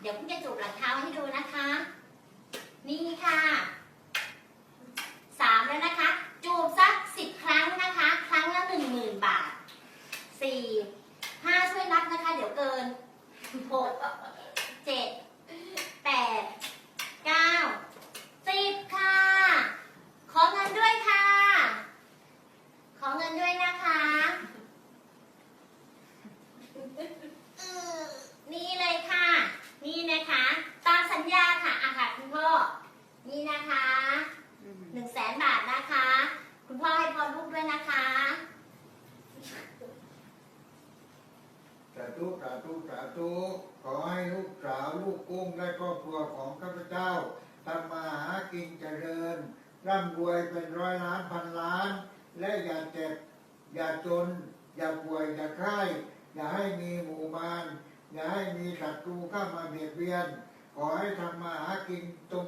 เดี๋ยวพี่จะจูบหลังเท้าให้ดูนะคะ นี่ค่ะสามแล้วนะคะ จูบสักสิบครั้งนะคะ ครั้งละหนึ่งหมื่นบาทสี่ห้าช่วยนับนะคะ เดี๋ยวเกินหกเจ็ดแปดเก้าสิบค่ะ ขอเงินด้วยค่ะ ขอเงินด้วยนะคะอืมนี่เลยค่ะ นี่นะคะ ตามสัญญาค่ะอาค่ะคุณพ่อ นี่นะคะหนึ่งแสนบาทนะคะ คุณพ่อให้พรลูกด้วยนะคะสาธุสาธุสาธุขอให้ลูกสาวลูกกุ้งและครอบครัวของข้าพเจ้าทำมาหากินเจริญ ร่ำรวยเป็นร้อยล้านพันล้าน และอย่าเจ็บ อย่าจน อย่าป่วยอย่าไข้อย่าให้มีหมู่มารอย่าให้มีศัตรูเข้ามาเบียดเบียน ขอให้ทำมาหากินจงเจ